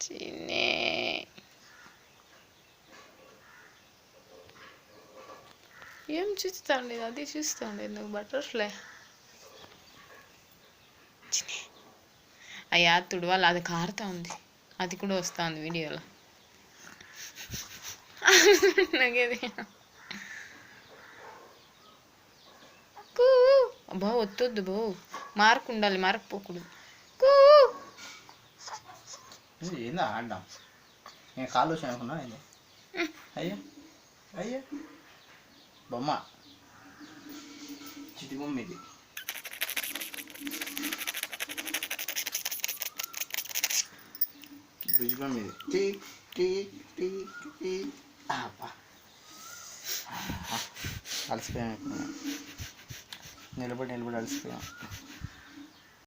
చిన్ని ఏం చూస్తా ఉండేది అది చూస్తా ఉండేది నువ్వు బటర్ఫ్లై అయ్యా తుడవాలి అది కారుతా ఉంది అది కూడా వస్తా ఉంది వీడియోలో నాకేది కూ అబ్బా వద్దొద్దు బో మార్క్ ఉండాలి మార్క్ పోకూడదు కూ ఏందా ఆడడం? నేను కాలు వచ్చి అనుకున్నా ఏంది? అయ్యా అయ్యా. బొమ్మ. చిటి బొమ్మ ఇది. బుజ్జి బొమ్మ ఇది. టీ టీ టీ టీ. అబ్బా అలసిపోయాం నిలబడి నిలబడి అలసిపోయాం.